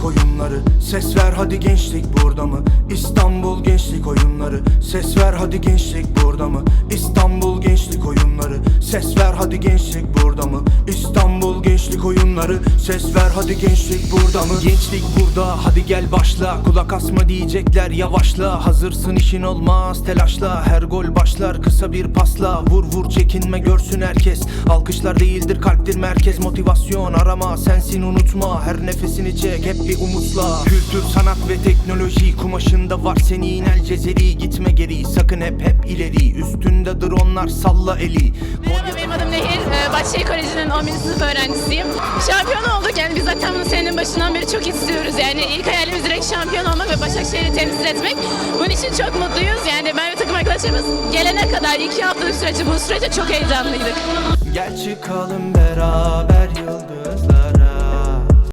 gençlik oyunları Ses ver hadi gençlik burada mı? İstanbul gençlik oyunları Ses ver hadi gençlik burada mı? İstanbul gençlik oyunları Ses ver hadi gençlik burada mı? İstanbul gençlik oyunları Ses ver hadi gençlik burada mı? Gençlik burada hadi gel başla. Kulak asma diyecekler yavaşla. Hazırsın işin olmaz telaşla. Her gol başlar kısa bir pasla. Vur vur çekinme görsün herkes. Alkışlar değildir kalptir merkez. Motivasyon arama sensin unutma. Her nefesini çek hep bir umutla. Kültür sanat ve teknoloji Kumaşında var. Senin el cezeri Gitme geri. Sakın hep hep ileri. Üstünde dronlar salla eli. Merhaba benim adım Nehir. Ee, Bahçeli Koleji'nin 11. sınıf öğrencisiyim. Başından beri çok istiyoruz. Yani ilk hayalimiz direkt şampiyon olmak ve Başakşehir'i temsil etmek. Bunun için çok mutluyuz. Yani ben ve takım arkadaşlarımız gelene kadar iki haftalık süreçte bu süreçte çok heyecanlıydık. Gel çıkalım beraber yıldızlar